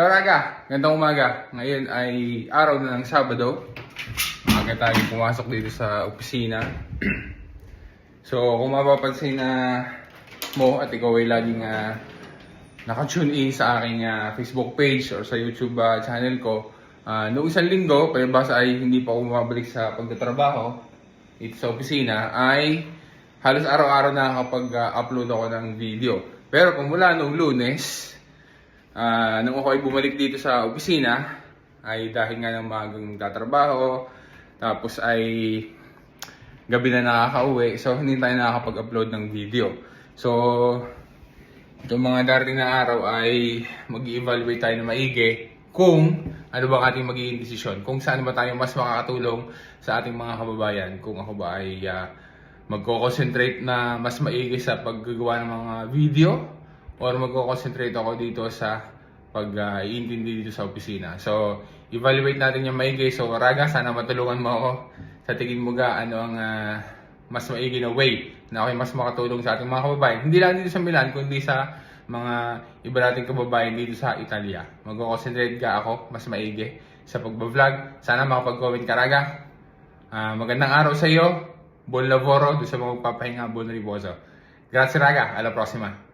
Ciao Raga! Gandang umaga. Ngayon ay araw na ng Sabado. Maaga tayo pumasok dito sa opisina. so kung mapapansin na mo at ikaw ay laging uh, naka-tune in sa aking ah, Facebook page or sa YouTube ah, channel ko, uh, noong isang linggo, palibasa ay hindi pa ako bumabalik sa pagtatrabaho dito sa opisina, ay halos araw-araw na nakakapag-upload ako ng video. Pero kung mula noong lunes, Ah, nung ako ay bumalik dito sa opisina, ay dahil nga ng magang tatrabaho, tapos ay gabi na nakaka-uwi, so hindi tayo nakakapag-upload ng video. So, itong mga darating na araw ay mag evaluate tayo na maigi kung ano ba ating magiging desisyon, kung saan ba tayo mas makakatulong sa ating mga kababayan, kung ako ba ay ah, magko-concentrate na mas maigi sa paggagawa ng mga video or magko-concentrate ako dito sa pag-iintindi dito sa opisina. So, evaluate natin yung maigi. So, Raga, sana matulungan mo ako sa tingin mo ga ano ang ah, mas maigi na way na ako mas makatulong sa ating mga kababayan. Hindi lang dito sa Milan, kundi sa mga iba nating kababayan dito sa Italia. Magko-concentrate ka ako mas maigi sa pagbablog. Sana makapag-comment ka, Raga. Ah, magandang araw sa iyo. Buon lavoro doon sa mga magpapahinga, buon riposo. Grazie raga, alla prossima.